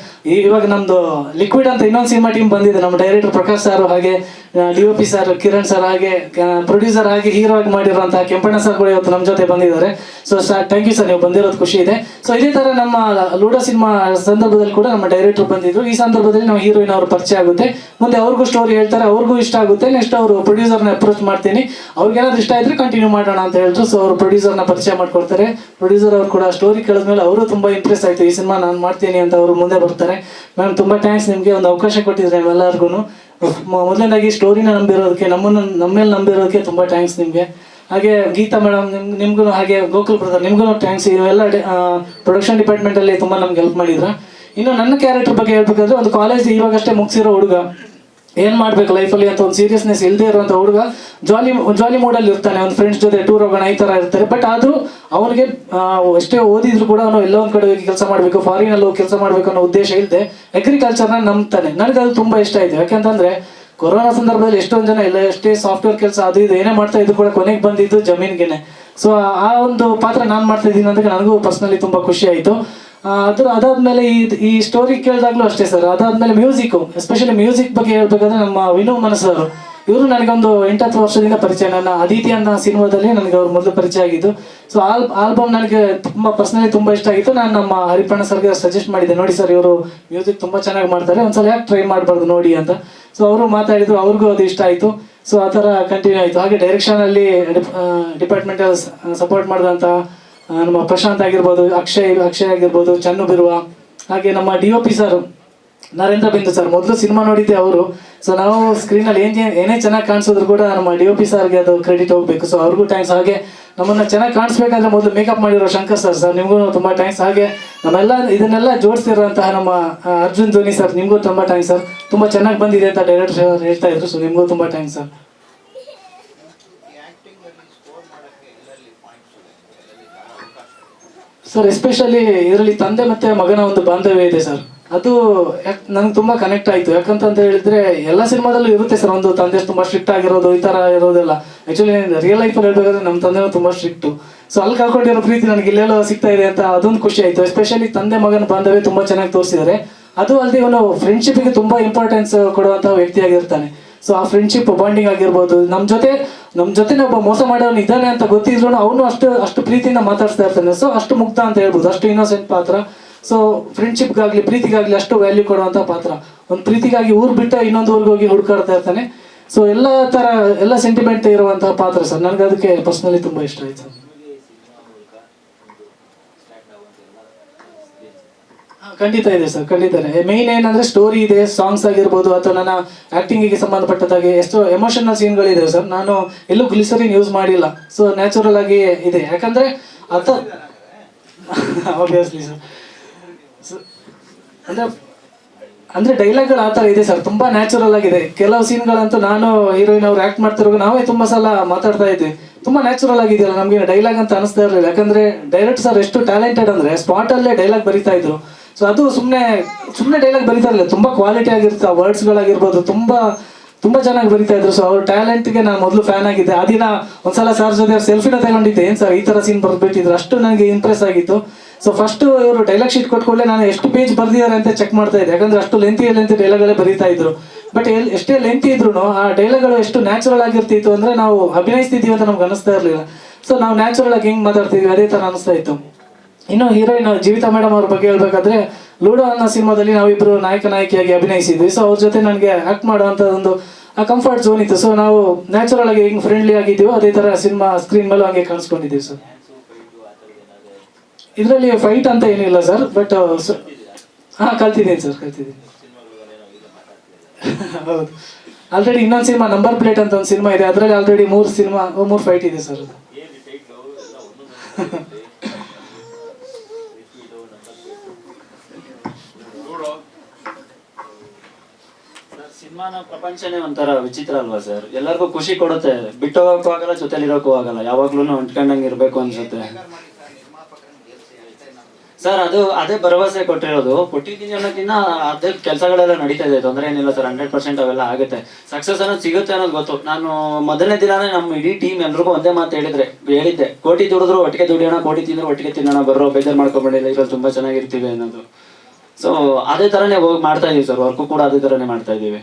ಇವಾಗ ನಮ್ದು ಲಿಕ್ವಿಡ್ ಅಂತ ಇನ್ನೊಂದು ಸಿನಿಮಾ ಟೀಮ್ ಬಂದಿದೆ. ನಮ್ಮ ಡೈರೆಕ್ಟರ್ ಪ್ರಕಾಶ್ ಸರ್ ಹಾಗೆ D O P sir, Kiran sir ಹಾಗೆ ಪ್ರೊಡ್ಯೂಸರ್ ಆಗಿ ಹೀರೋ ಆಗಿ ಮಾಡಿರುವಂತಹ ಕೆಂಪಣ್ಣ ಸರ್ ಕೂಡ ಇವತ್ತು ನಮ್ಮ ಜೊತೆ ಬಂದಿದ್ದಾರೆ. So sir thank you sir ನೀವು ಬಂದಿರೋದು ಖುಷಿ ಇದೆ. ಸೊ ಇದೇ ಥರ ನಮ್ಮ ಲೂಡೋ ಸಿನಿಮಾ ಸಂದರ್ಭದಲ್ಲಿ ಕೂಡ ನಮ್ಮ ಡೈರೆಕ್ಟರ್ ಬಂದಿದ್ರು. ಈ ಸಂದರ್ಭದಲ್ಲಿ ನಾವು ಹೀರೋಯಿನ್ ಅವರು ಪರಿಚಯ ಆಗುತ್ತೆ. ಮುಂದೆ ಅವ್ರಿಗೂ ಸ್ಟೋರಿ ಹೇಳ್ತಾರೆ. ಅವ್ರಿಗೂ ಇಷ್ಟ ಆಗುತ್ತೆ. ನೆಕ್ಸ್ಟ್ ಅವರು ಪ್ರೊಡ್ಯೂಸರ್ನ ಅಪ್ರೋಚ್ ಮಾಡ್ತೀನಿ. ಅವ್ರಿಗೇನಾದ್ರು ಇಷ್ಟ ಇದ್ರೆ ಕಂಟಿನ್ಯೂ ಮಾಡೋಣ ಅಂತ ಹೇಳಿದ್ರು. ಸೊ ಅವರು ಪ್ರೊಡ್ಯೂಸರ್ನ ಪರಿಚಯ ಮಾಡ್ಕೊಡ್ತಾರೆ. ಪ್ರೊಡ್ಯೂಸರ್ ಅವ್ರು ಕೂಡ ಸ್ಟೋರಿ ಕೇಳಿದ್ಮೇಲೆ ಅವರು ತುಂಬ ಇಂಟ್ರೆಸ್ಟ್ ಆಯ್ತು. ಈ ಸಿನಿಮಾ ನಾನು ಮಾಡ್ತೀನಿ ಅಂತ ಅವರು ಮುಂದೆ ಬರ್ತಾರೆ. ಮ್ಯಾಮ್ ತುಂಬ ಥ್ಯಾಂಕ್ಸ್ ನಿಮಗೆ. ಒಂದು ಅವಕಾಶ ಕೊಟ್ಟಿದ್ರೆ ನಾವೆಲ್ಲರಿಗೂ ಮೊದಲನೇದಾಗಿ ಸ್ಟೋರಿನ ನಂಬಿರೋದಕ್ಕೆ, ನಮ್ಮನ್ನು ನಮ್ಮ ಮೇಲೆ ನಂಬಿರೋದಕ್ಕೆ ತುಂಬ ಥ್ಯಾಂಕ್ಸ್ ನಿಮಗೆ. ಹಾಗೆ ಗೀತಾ ಮೇಡಮ್ ನಿಮ್ ನಿಮ್ಗೂ ಹಾಗೆ ಗೋಕುಲ್ ಬ್ರದರ್ ನಿಮ್ಗೂ ಥ್ಯಾಂಕ್ಸ್ ಇವೆಲ್ಲ ಪ್ರೊಡಕ್ಷನ್ ಡಿಪಾರ್ಟ್ಮೆಂಟಲ್ಲಿ ತುಂಬ ನಮ್ಗೆ ಹೆಲ್ಪ್ ಮಾಡಿದ್ರು. ಇನ್ನು ನನ್ನ ಕ್ಯಾರೆಕ್ಟರ್ ಬಗ್ಗೆ ಹೇಳ್ಬೇಕಾದ್ರೆ, ಒಂದು ಕಾಲೇಜ್ ಇವಾಗಷ್ಟೇ ಮುಗಿಸಿರೋ ಹುಡುಗ. ಏನ್ ಮಾಡ್ಬೇಕು ಲೈಫಲ್ಲಿ ಅಂತ ಒಂದು ಸೀರಿಯಸ್ನೆಸ್ ಇಲ್ಲದೆ ಇರುವಂತ ಹುಡುಗ ಜಾಲಿ ಜಾಲಿ ಮೂಡಲ್ಲಿ ಇರ್ತಾನೆ. ಒಂದು ಫ್ರೆಂಡ್ಸ್ ಜೊತೆ ಟೂರ್ ಹೋಗೋಣ, ಈ ತರ ಇರ್ತಾರೆ. ಬಟ್ ಆದ್ರೂ ಅವನಿಗೆ ಎಷ್ಟೇ ಓದಿದ್ರು ಕೂಡ ಅವನು ಎಲ್ಲೋ ಒಂದ್ ಕಡೆ ಹೋಗಿ ಕೆಲಸ ಮಾಡಬೇಕು ಫಾರಿನ್ ಅಲ್ಲಿ ಹೋಗಿ ಕೆಲಸ ಮಾಡ್ಬೇಕು ಅನ್ನೋ ಉದ್ದೇಶ ಇಲ್ಲದೆ ಅಗ್ರಿಕಲ್ಚರ್ನ ನಂಬ್ತಾನೆ. ನನಗೆ ಅದು ತುಂಬಾ ಇಷ್ಟ ಆಯ್ತು. ಯಾಕಂತಂದ್ರೆ ಕೊರೋನಾ ಸಂದರ್ಭದಲ್ಲಿ ಎಷ್ಟೊಂದು ಜನ ಎಲ್ಲ ಎಷ್ಟೇ ಸಾಫ್ಟ್ವೇರ್ ಕೆಲಸ ಅದು ಇದು ಏನೇ ಮಾಡ್ತಾ ಇದ್ರು ಕೂಡ ಕೊನೆಗೆ ಬಂದಿದ್ದು ಜಮೀನ್ಗೆನೆ. ಸೊ ಆ ಒಂದು ಪಾತ್ರ ನಾನು ಮಾಡ್ತಾ ಇದ್ದೀನಿ ಅಂತ ನನಗೂ ಪರ್ಸ್ನಲಿ ತುಂಬ ಖುಷಿ ಆಯಿತು. ಅದ್ರ ಅದಾದ್ಮೇಲೆ ಈ ಈ ಸ್ಟೋರಿ ಕೇಳಿದಾಗ್ಲೂ ಅಷ್ಟೇ ಸರ್ ಅದಾದ್ಮೇಲೆ ಮ್ಯೂಸಿಕ್ ಎಸ್ಪೆಷಲಿ ಮ್ಯೂಸಿಕ್ ಬಗ್ಗೆ ಹೇಳ್ಬೇಕಂದ್ರೆ ನಮ್ಮ ವಿನೋ ಮನಸ್ಸವರು ಇವರು ನನಗೊಂದು ಎಂಟತ್ತು ವರ್ಷದಿಂದ ಪರಿಚಯ. ನನ್ನ ಅದಿತಿ ಅನ್ನೋ ಸಿನಿಮಾದಲ್ಲಿ ನನಗೆ ಅವ್ರ ಮೊದಲು ಪರಿಚಯ ಆಗಿದ್ದು. ಸೊ ಆಲ್ ಆಲ್ಬಮ್ ನನಗೆ ತುಂಬ ಪರ್ಸನಲಿ ತುಂಬ ಇಷ್ಟ ಆಗಿತ್ತು. ನಾನು ನಮ್ಮ ಹರಿಪಣ್ಣ ಸರ್ಗೆ ಸಜೆಸ್ಟ್ ಮಾಡಿದ್ದೆ. ನೋಡಿ ಸರ್ ಇವರು ಮ್ಯೂಸಿಕ್ ತುಂಬ ಚೆನ್ನಾಗಿ ಮಾಡ್ತಾರೆ. ಒಂದ್ಸಲ ಯಾಕೆ ಟ್ರೈ ಮಾಡಬಾರ್ದು ನೋಡಿ ಅಂತ. ಸೊ ಅವರು ಮಾತಾಡಿದ್ರು. ಅವ್ರಿಗೂ ಅದು ಇಷ್ಟ ಆಯಿತು. ಸೊ ಆ ಥರ ಕಂಟಿನ್ಯೂ ಆಯಿತು. ಹಾಗೆ ಡೈರೆಕ್ಷನಲ್ಲಿ ಡಿಪಾರ್ಟ್ಮೆಂಟಲ್ ಸಪೋರ್ಟ್ ಮಾಡಿದಂಥ ನಮ್ಮ ಪ್ರಶಾಂತ್ ಆಗಿರ್ಬೋದು, ಅಕ್ಷಯ್ ಅಕ್ಷಯ್ ಆಗಿರ್ಬೋದು, ಚನ್ನು ಬಿರುವ, ಹಾಗೆ ನಮ್ಮ D O P sir Narendra Bindu sir ಮೊದಲು ಸಿನಿಮಾ ನೋಡಿದ್ದೆ ಅವರು. ಸೊ ನಾವು ಸ್ಕ್ರೀನಲ್ಲಿ ಏನೇ ಏನೇ ಚೆನ್ನಾಗಿ ಕಾಣಿಸಿದ್ರು ಕೂಡ ನಮ್ಮ ಡಿ ಒ ಪಿ ಸರ್ಗೆ ಅದು ಕ್ರೆಡಿಟ್ ಹೋಗಬೇಕು. ಸೊ ಅವ್ರಿಗೂ ಥ್ಯಾಂಕ್ಸ್ ಹಾಗೆ ನಮ್ಮನ್ನು ಚೆನ್ನಾಗಿ ಕಾಣಿಸ್ಬೇಕಂದ್ರೆ ಮೊದಲು ಮೇಕಪ್ ಮಾಡಿರೋ ಶಂಕರ್ ಸರ್ ಸರ್ ನಿಮಗೂ ತುಂಬ ಥ್ಯಾಂಕ್ಸ್ ಹಾಗೆ ನಮ್ಮೆಲ್ಲ ಇದನ್ನೆಲ್ಲ ಜೋಡಿಸಿರುವಂತಹ ನಮ್ಮ ಅರ್ಜುನ್ ಧೋನಿ ಸರ್ ನಿಮಗೂ ತುಂಬ ಥ್ಯಾಂಕ್ಸ್ ಸರ್ ತುಂಬ ಚೆನ್ನಾಗಿ ಬಂದಿದೆ ಅಂತ ಡೈರೆಕ್ಟರ್ ಹೇಳ್ತಾ ಇದ್ರು. ಸೊ ನಿಮಗೂ ತುಂಬ ಥ್ಯಾಂಕ್ಸ್ ಸರ್ ಸರ್ ಎಸ್ಪೆಷಲಿ ಇದರಲ್ಲಿ ತಂದೆ ಮತ್ತೆ ಮಗನ ಒಂದು ಬಾಂಧವ್ಯ ಇದೆ ಸರ್ ಅದು ನನಗೆ ತುಂಬಾ ಕನೆಕ್ಟ್ ಆಯ್ತು. ಯಾಕಂತ ಅಂತ ಹೇಳಿದ್ರೆ, ಎಲ್ಲ ಸಿನಿಮಾದಲ್ಲೂ ಇರುತ್ತೆ ಸರ್ ಒಂದು ತಂದೆ ತುಂಬಾ ಸ್ಟ್ರಿಕ್ಟ್ ಆಗಿರೋದು, ಈ ತರ ಇರೋದೆಲ್ಲ. ಆಕ್ಚುಲಿ ರಿಯಲ್ ಲೈಫ್ ಅಲ್ಲಿ ಹೇಳ್ಬೇಕಾದ್ರೆ ನಮ್ಮ ತಂದೆ ತುಂಬಾ ಸ್ಟ್ರಿಕ್ಟ್ ಸೊ ಅಲ್ಲಿ ಕಳ್ಕೊಂಡಿರೋ ಪ್ರೀತಿ ನನಗೆ ಇಲ್ಲೆಲ್ಲೋ ಸಿಗ್ತಾ ಇದೆ ಅಂತ ಅದೊಂದು ಖುಷಿ ಆಯ್ತು. ಎಸ್ಪೆಷಲಿ ತಂದೆ ಮಗನ ಬಾಂಧವ್ಯ ತುಂಬಾ ಚೆನ್ನಾಗಿ ತೋರಿಸಿದ್ದಾರೆ. ಅದು ಅಲ್ಲದೆ ಇವನು ಫ್ರೆಂಡ್ಶಿಪ್ಗೆ ತುಂಬಾ ಇಂಪಾರ್ಟೆನ್ಸ್ ಕೊಡುವಂತಹ ವ್ಯಕ್ತಿಯಾಗಿರ್ತಾನೆ ಸೊ ಆ ಫ್ರೆಂಡ್ಶಿಪ್ ಬಾಂಡಿಂಗ್ ಆಗಿರ್ಬೋದು. ನಮ್ಮ ಜೊತೆ ನಮ್ಮ ಜೊತೆ ಒಬ್ಬ ಮೋಸ ಮಾಡೋನು ಇದ್ದಾನೆ ಅಂತ ಗೊತ್ತಿದ್ರು ಅವನು ಅಷ್ಟು ಅಷ್ಟು ಪ್ರೀತಿಯಿಂದ ಮಾತಾಡ್ತಾ ಇರ್ತಾನೆ. ಸೊ ಅಷ್ಟು ಮುಕ್ತ ಅಂತ ಹೇಳ್ಬೋದು. ಅಷ್ಟು ಇನ್ನೋಸೆಂಟ್ ಪಾತ್ರ. ಸೊ ಫ್ರೆಂಡ್ಶಿಪ್ಗಾಗಲಿ ಪ್ರೀತಿಗಾಗಲಿ ಅಷ್ಟು ವ್ಯಾಲ್ಯೂ ಕೊಡುವಂತ ಪಾತ್ರ. ಒಂದು ಪ್ರೀತಿಗಾಗಿ ಊರ್ ಬಿಟ್ಟ ಇನ್ನೊಂದು ಊರಿಗೆ ಹೋಗಿ ಹುಡುಕಾಡ್ತಾ ಇರ್ತಾನೆ. ಸೊ ಎಲ್ಲ ತರ, ಎಲ್ಲ ಸೆಂಟಿಮೆಂಟ್ ಇರುವಂತಹ ಪಾತ್ರ ಸರ್. ನನಗೆ ಅದಕ್ಕೆ ಪರ್ಸನಲಿ ತುಂಬಾ ಇಷ್ಟ ಆಯ್ತು ಸರ್ ಹಾ, ಖಂಡಿತ ಇದೆ ಸರ್, ಖಂಡಿತ ಇದೆ. ಮೇನ್ ಏನಂದ್ರೆ ಸ್ಟೋರಿ ಇದೆ ಸಾಂಗ್ಸ್ ಆಗಿರ್ಬೋದು ಅಥವಾ ನನ್ನ ಆಕ್ಟಿಂಗಿಗೆ ಸಂಬಂಧಪಟ್ಟದಾಗೆ ಎಷ್ಟು ಎಮೋಷನಲ್ ಸೀನ್ಗಳಿದೆ ಸರ್. ನಾನು ಎಲ್ಲೂ ಗ್ಲಿಸರಿನ್ ಯೂಸ್ ಮಾಡಿಲ್ಲ. ಸೊ ನ್ಯಾಚುರಲ್ ಆಗಿ ಇದೆ. ಯಾಕಂದ್ರೆ ಅರ್ಥ ಆಬ್ವಿಯಸ್ಲಿ ಸರ್ ಅಂದ್ರೆ ಅಂದ್ರೆ ಡೈಲಾಗ್ಗಳು ಆ ಥರ ಇದೆ ಸರ್ ತುಂಬಾ ನ್ಯಾಚುರಲ್ ಆಗಿದೆ. ಕೆಲವು ಸೀನ್ಗಳಂತೂ ನಾನು ಹೀರೋಯಿನ್ ಅವ್ರು ಆಕ್ಟ್ ಮಾಡ್ತಿರೋ ನಾವೇ ತುಂಬಾ ಸಲ ಮಾತಾಡ್ತಾ ಇದ್ವಿ. ತುಂಬಾ ನ್ಯಾಚುರಲ್ ಆಗಿದೆಯಲ್ಲ ನಮಗೆ ಡೈಲಾಗ್ ಅಂತ ಅನಿಸ್ತಾ ಇರಲಿಲ್ಲ. ಯಾಕಂದ್ರೆ ಡೈರೆಕ್ಟ್ ಸರ್ ಎಷ್ಟು ಟ್ಯಾಲೆಂಟೆಡ್ ಅಂದ್ರೆ ಸ್ಪಾಟ್ ಅಲ್ಲೇ ಡೈಲಾಗ್ ಬರಿತಾ ಇದ್ರು. ಸೊ ಅದು ಸುಮ್ಮನೆ ಸುಮ್ಮನೆ ಡೈಲಾಗ್ ಬರೀತಾ ಇರಲಿಲ್ಲ. ತುಂಬ ಕ್ವಾಲಿಟಿ ಆಗಿರುತ್ತೆ, ಆ ವರ್ಡ್ಸ್ಗಳಾಗಿರ್ಬೋದು ತುಂಬಾ ತುಂಬಾ ಚೆನ್ನಾಗಿ ಬರಿತಾ ಇದ್ರು. ಸೊ ಅವ್ರ ಟ್ಯಾಲೆಂಟ್ಗೆ ನಾನು ಮೊದಲು ಫ್ಯಾನ್ ಆಗಿದ್ದೆ. ಆ ದಿನ ಒಂದ್ಸಲ ಸರ್ ಜೊತೆ ಸೆಲ್ಫಿನ ತಗೊಂಡಿದ್ದೆ. ಏನ್ ಸರ್, ಈ ಥರ ಸೀನ್ ಬರ್ಬಿಟ್ಟಿದ್ರು ಅಷ್ಟು ನನಗೆ ಇಂಪ್ರೆಸ್ ಆಗಿತ್ತು. ಸೊ ಫಸ್ಟ್ ಇವರು ಡೈಲಾಗ್ ಶೀಟ್ ಕೊಟ್ಕೊಳ್ಳೆ ನಾನು ಎಷ್ಟು ಪೇಜ್ ಬರ್ದಿದ್ದಾರೆ ಅಂತ ಚೆಕ್ ಮಾಡ್ತಾ ಇದ್ದೆ. ಯಾಕಂದ್ರೆ ಅಷ್ಟು ಲೆಂತಿ ಲೆಂತಿ ಡೈಲಾಗ್ಗಳೇ ಬರೀತಾ ಇದ್ರು. ಬಟ್ ಎಷ್ಟೇ ಲೆಂತಿ ಇದ್ರು ಆ ಡೈಲಾಗ್ಗಳು ಎಷ್ಟು ನ್ಯಾಚುರಲ್ ಆಗಿರ್ತಿತ್ತು ಅಂದ್ರೆ ನಾವು ಅಭಿನಯಿಸ್ತಿದ್ದೀವಿ ಅಂತ ನಮ್ಗೆ ಅನಿಸ್ತಾ ಇರಲಿಲ್ಲ. ಸೊ ನಾವು ನ್ಯಾಚುರಲ್ ಆಗಿ ಹೆಂಗೆ ಮಾತಾಡ್ತಿದ್ವಿ, ಅದೇ ತರ ಅನಿಸ್ತಾ ಇತ್ತು. ಇನ್ನು ಹೀರೋಯಿನ್ ಜೀವಿತಾ ಮೇಡಮ್ ಅವ್ರ ಬಗ್ಗೆ ಹೇಳ್ಬೇಕಾದ್ರೆ, ಲೂಡೋ ಅನ್ನೋ ಸಿನಿಮಾದಲ್ಲಿ ನಾವಿಬ್ರು ನಾಯಕ ನಾಯಕಿಯಾಗಿ ಅಭಿನಯಿಸಿದ್ವಿ. ಸೊ ಅವ್ರ ಜೊತೆ ನನಗೆ ಆಕ್ಟ್ ಮಾಡುವಂಥ ಒಂದು ಕಂಫರ್ಟ್ ಝೋನ್ ಇತ್ತು. ಸೊ ನಾವು ನ್ಯಾಚುರಲ್ ಆಗಿ ಹೆಂಗ್ ಫ್ರೆಂಡ್ಲಿ ಆಗಿದ್ದೀವೋ, ಅದೇ ತರ ಸಿನಿಮಾ ಸ್ಕ್ರೀನ್ ಮೇಲೂ ಹಂಗೆ ಕಾಣಿಸ್ಕೊಂಡಿದ್ದೀವಿ ಸರ್ ಇದರಲ್ಲಿ ಫೈಟ್ ಅಂತ ಏನಿಲ್ಲ ಸರ್ ಬಟ್ ಹಾಂ, ಕಲ್ತಿದ್ದೀನಿ ಸರ್ ಕಲ್ತಿದ್ದೀನಿ. ಹೌದು. ಆಲ್ರೆಡಿ ಇನ್ನೊಂದು ಸಿನಿಮಾ ನಂಬರ್ ಪ್ಲೇಟ್ ಅಂತ ಒಂದು ಸಿನಿಮಾ ಇದೆ. ಅದರಲ್ಲಿ ಆಲ್ರೆಡಿ ಮೂರು ಸಿನಿಮಾ, ಮೂರು ಫೈಟ್ ಇದೆ ಸರ್ ಸಿನಿಮಾನ ಪ್ರಪಂಚನೇ ಒಂಥರ ವಿಚಿತ್ರ ಅಲ್ವಾ ಸರ್? ಎಲ್ಲರಿಗೂ ಖುಷಿ ಕೊಡುತ್ತೆ. ಬಿಟ್ಟು ಹೋಗಕ್ಕೂ ಆಗಲ್ಲ ಜೊತೆಲಿ ಇರೋಕ್ಕೂ ಆಗಲ್ಲ ಯಾವಾಗ್ಲೂ ಹೊಂಟ್ಕೊಂಡಂಗೆ ಇರಬೇಕು ಅನ್ಸುತ್ತೆ. ಸರ್, ಅದು, ಅದೇ ಭರವಸೆ ಕೊಟ್ಟಿರೋದು. ಕೊಟ್ಟಿದ್ದೀನಿ ಅನ್ನೋಕ್ಕಿಂತ ಅದೇ ಕೆಲಸಗಳೆಲ್ಲ ನಡೀತಾ ಇದೆ. ತೊಂದರೆ ಏನಿಲ್ಲ ಸರ್. ಹಂಡ್ರೆಡ್ ಪರ್ಸೆಂಟ್ ಅವೆಲ್ಲ ಆಗುತ್ತೆ. ಸಕ್ಸಸ್ ಅನ್ನೋದು ಸಿಗುತ್ತೆ ಅನ್ನೋದು ಗೊತ್ತು. ನಾನು ಮೊದಲನೇ ದಿನಾನೇ ನಮ್ಮ ಇಡೀ ಟೀಮ್ ಎಲ್ರಿಗೂ ಒಂದೇ ಮಾತು ಹೇಳಿದ್ರೆ, ಹೇಳಿದ್ದೆ. ಕೋಟಿ ದುಡಿದ್ರು ಒಟ್ಟಿಗೆ ದುಡಿಯೋಣ, ಕೋಟಿ ತಿಂದ್ರು ಒಟ್ಟಿಗೆ ತಿನ್ನೋಣ ಬರೋ ಬೇಜಾರು ಮಾಡ್ಕೊಬೇಡಿ ಲೈಫಲ್ಲಿ ತುಂಬಾ ಚೆನ್ನಾಗಿರ್ತೀವಿ ಅನ್ನೋದು. ಸೊ ಅದೇ ತರನೇ ಹೋಗಿ ಮಾಡ್ತಾ ಇದೀವಿ ಸರ್ ವರ್ಕು ಕೂಡ ಅದೇ ತರನೇ ಮಾಡ್ತಾ ಇದೀವಿ.